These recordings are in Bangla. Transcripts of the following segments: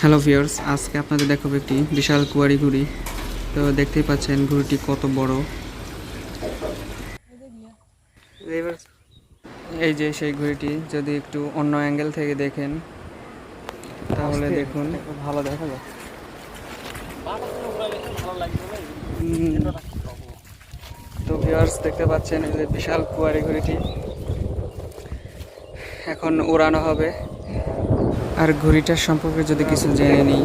হ্যালো ভিউয়ার্স আজকে আপনাদের দেখাবো একটি বিশাল কুয়ারি ঘুড়ি। তো দেখতেই পাচ্ছেন ঘুড়িটি কত বড়। এই যে সেই ঘুড়িটি যদি একটু অন্য অ্যাঙ্গেল থেকে দেখেন তাহলে দেখুন। ভালো দেখা যায় তো ভিউয়ার্স দেখতে পাচ্ছেন এই যে বিশাল কুয়ারি ঘুড়িটি। এখন উড়ানো হবে। আর ঘুড়িটার সম্পর্কে যদি কিছু জেনে নিই?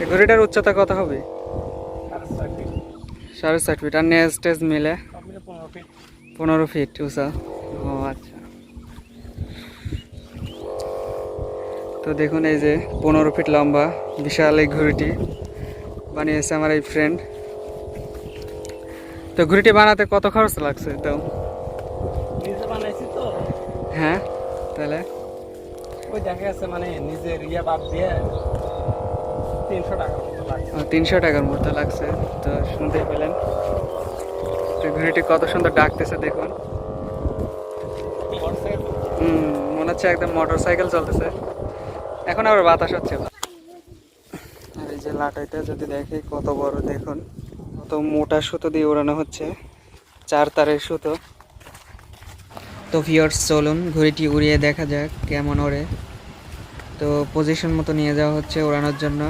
এই ঘুড়িটার উচ্চতা কত হবে? সাড়ে ষাট ফিট। আর নেজ টেজ মিলে? পনেরো ফিট। উঁচা। ও আচ্ছা। তো দেখুন এই যে পনেরো ফিট লম্বা বিশাল এই ঘুড়িটি বানিয়েছে আমার এই ফ্রেন্ড তো ঘুড়িটি বানাতে কত খরচ লাগছে তো। হ্যাঁ? তাহলে? ওই দেখা যাচ্ছে মানে নিজের ইয়ে বাদ দিয়ে তিনশো টাকা মতো লাগছে। তিনশো টাকার মতো লাগছে। তো শুনতেই পেলেন। ঘুড়িটি কত সুন্দর ডাকতেছে, দেখুন। মনে হচ্ছে একদম মোটর সাইকেল চলতেছে। এখন আবার বাতাস হচ্ছে। আর এই যে লাটাইটা যদি দেখি, কত বড়, দেখুন। কত মোটা সুতো দিয়ে ওড়ানো হচ্ছে। চার তারের সুতো। তো ভিওর্স চলুন ঘড়িটি উড়িয়ে দেখা যাক কেমন ওড়ে। তো পজিশন মতো নিয়ে যাওয়া হচ্ছে ওড়ানোর জন্য।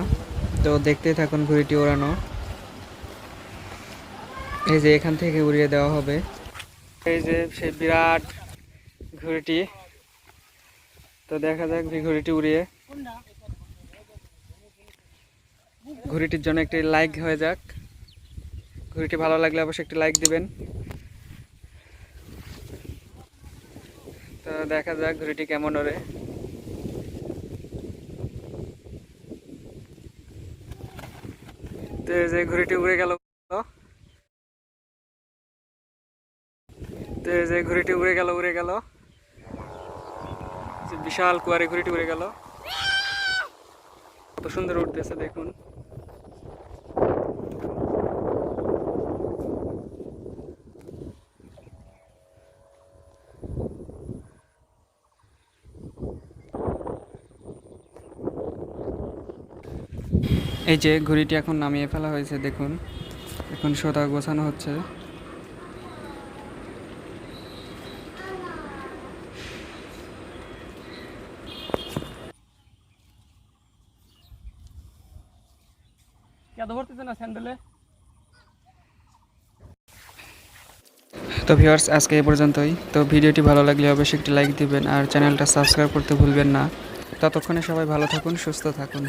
তো দেখতেই থাকুন ঘড়িটি ওড়ানো। এই যে এখান থেকে উড়িয়ে দেওয়া হবে। এই যে সেই বিরাট ঘড়িটি। তো দেখা যাক ঘড়িটি উড়িয়ে। ঘড়িটির জন্য একটি লাইক হয়ে যাক। ঘড়িটি ভালো লাগলে অবশ্যই একটি লাইক দিবেন। তো দেখা যাক ঘড়িটি কেমন ওরে। তো যে ঘড়িটি উড়ে গেল। তো যে ঘড়িটি উড়ে গেল উড়ে গেল। বিশাল কুয়ারে ঘড়িটি উড়ে গেল। কত সুন্দর উঠতেছে দেখুন। এই যে ঘড়িটি এখন নামিয়ে ফেলা হয়েছে দেখুন। এখন সোতা গোছানো হচ্ছে। তো ভিউয়ার্স আজকে এই পর্যন্তই। তো ভিডিওটি ভালো লাগলে অবশ্যই একটি লাইক দিবেন আর চ্যানেলটা সাবস্ক্রাইব করতে ভুলবেন না। ততক্ষণে সবাই ভালো থাকুন সুস্থ থাকুন।